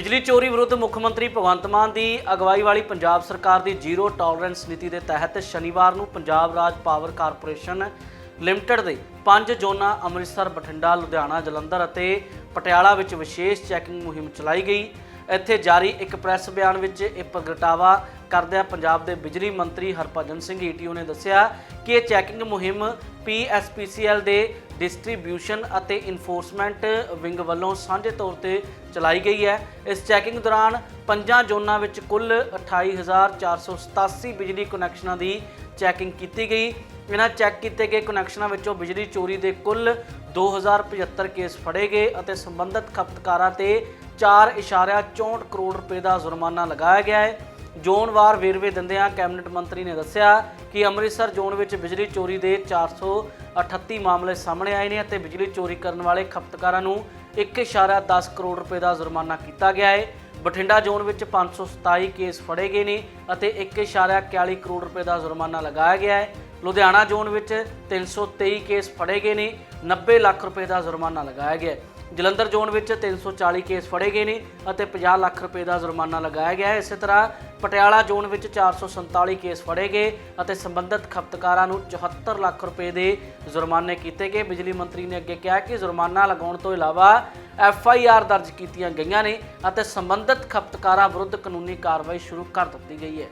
ਬਿਜਲੀ ਚੋਰੀ ਵਿਰੁੱਧ ਮੁੱਖ ਮੰਤਰੀ ਭਗਵੰਤ ਮਾਨ ਦੀ ਅਗਵਾਈ ਵਾਲੀ ਪੰਜਾਬ ਸਰਕਾਰ ਦੀ ਜ਼ੀਰੋ ਟੋਲਰੈਂਸ ਨੀਤੀ ਦੇ ਤਹਿਤ ਸ਼ਨੀਵਾਰ ਨੂੰ ਪੰਜਾਬ ਰਾਜ ਪਾਵਰ ਕਾਰਪੋਰੇਸ਼ਨ ਲਿਮਟਿਡ ਦੇ ਪੰਜ ਜ਼ੋਨਾਂ ਅੰਮ੍ਰਿਤਸਰ, ਬਠਿੰਡਾ, ਲੁਧਿਆਣਾ, ਜਲੰਧਰ ਅਤੇ ਪਟਿਆਲਾ ਵਿੱਚ ਵਿਸ਼ੇਸ਼ ਚੈਕਿੰਗ ਮੁਹਿੰਮ ਚਲਾਈ ਗਈ। ਇੱਥੇ ਜਾਰੀ ਇੱਕ ਪ੍ਰੈਸ ਬਿਆਨ ਵਿੱਚ ਇਹ ਪ੍ਰਗਟਾਵਾ ਕਰਦਿਆਂ ਪੰਜਾਬ ਦੇ ਬਿਜਲੀ ਮੰਤਰੀ ਹਰਭਜਨ ਸਿੰਘ ਈਟੀਓ ਨੇ ਦੱਸਿਆ ਕਿ ਇਹ ਚੈਕਿੰਗ ਮੁਹਿੰਮ ਪੀਐਸਪੀਸੀਐਲ ਦੇ ਡਿਸਟ੍ਰੀਬਿਊਸ਼ਨ ਅਤੇ ਇਨਫੋਰਸਮੈਂਟ ਵਿੰਗ ਵੱਲੋਂ ਸਾਂਝੇ ਤੌਰ ਤੇ ਚਲਾਈ ਗਈ ਹੈ। ਇਸ ਚੈਕਿੰਗ ਦੌਰਾਨ ਪੰਜਾਂ ਜ਼ੋਨਾਂ ਵਿੱਚ ਕੁੱਲ 28487 ਬਿਜਲੀ ਕਨੈਕਸ਼ਨਾਂ ਦੀ ਚੈਕਿੰਗ ਕੀਤੀ ਗਈ। ਇਹਨਾਂ ਚੈੱਕ ਕੀਤੇ ਗਏ ਕਨੈਕਸ਼ਨਾਂ ਵਿੱਚੋਂ ਬਿਜਲੀ ਚੋਰੀ ਦੇ ਕੁੱਲ 2075 ਕੇਸ ਫੜੇ ਗਏ ਅਤੇ ਸੰਬੰਧਿਤ ਖਪਤਕਾਰਾਂ ਤੇ 4.64 ਕਰੋੜ ਰੁਪਏ ਦਾ ਜੁਰਮਾਨਾ ਲਗਾਇਆ ਗਿਆ ਹੈ। ਜ਼ੋਨਵਾਰ ਵੇਰਵੇ ਦਿੰਦਿਆਂ ਕੈਬਨਿਟ ਮੰਤਰੀ ਨੇ ਦੱਸਿਆ ਕਿ ਅੰਮ੍ਰਿਤਸਰ ਜ਼ੋਨ ਵਿੱਚ ਬਿਜਲੀ ਚੋਰੀ ਦੇ 438 ਮਾਮਲੇ ਸਾਹਮਣੇ ਆਏ ਨੇ ਅਤੇ ਬਿਜਲੀ ਚੋਰੀ ਕਰਨ ਵਾਲੇ ਖਪਤਕਾਰਾਂ ਨੂੰ 1.10 ਕਰੋੜ ਰੁਪਏ ਦਾ ਜੁਰਮਾਨਾ ਕੀਤਾ ਗਿਆ ਹੈ। ਬਠਿੰਡਾ ਜ਼ੋਨ ਵਿੱਚ 527 ਕੇਸ ਫੜੇ ਗਏ ਨੇ ਅਤੇ 1.41 ਕਰੋੜ ਰੁਪਏ ਦਾ ਜੁਰਮਾਨਾ ਲਗਾਇਆ ਗਿਆ ਹੈ। ਲੁਧਿਆਣਾ ਜ਼ੋਨ ਵਿੱਚ 323 ਕੇਸ ਫੜੇ ਗਏ ਨੇ 90 ਲੱਖ ਰੁਪਏ ਦਾ ਜੁਰਮਾਨਾ ਲਗਾਇਆ ਗਿਆ ਹੈ। ਜਲੰਧਰ ਜ਼ੋਨ ਵਿੱਚ 340 ਕੇਸ ਫੜੇ ਗਏ ਨੇ ਅਤੇ 50 ਲੱਖ ਰੁਪਏ ਦਾ ਜੁਰਮਾਨਾ ਲਗਾਇਆ ਗਿਆ ਹੈ। ਇਸੇ ਤਰ੍ਹਾਂ ਪਟਿਆਲਾ ਜ਼ੋਨ ਵਿੱਚ 447 ਕੇਸ ਫੜੇ ਗਏ ਅਤੇ ਸੰਬੰਧਿਤ ਖਪਤਕਾਰਾਂ ਨੂੰ 74 ਲੱਖ ਰੁਪਏ ਦੇ ਜੁਰਮਾਨੇ ਕੀਤੇ ਗਏ। ਬਿਜਲੀ ਮੰਤਰੀ ਨੇ ਅੱਗੇ ਕਿਹਾ ਕਿ ਜੁਰਮਾਨਾ ਲਗਾਉਣ ਤੋਂ ਇਲਾਵਾ ਐਫ ਆਈ ਆਰ ਦਰਜ ਕੀਤੀਆਂ ਗਈਆਂ ਨੇ ਅਤੇ ਸੰਬੰਧਿਤ ਖਪਤਕਾਰਾਂ ਵਿਰੁੱਧ ਕਾਨੂੰਨੀ ਕਾਰਵਾਈ ਸ਼ੁਰੂ ਕਰ ਦਿੱਤੀ ਗਈ ਹੈ।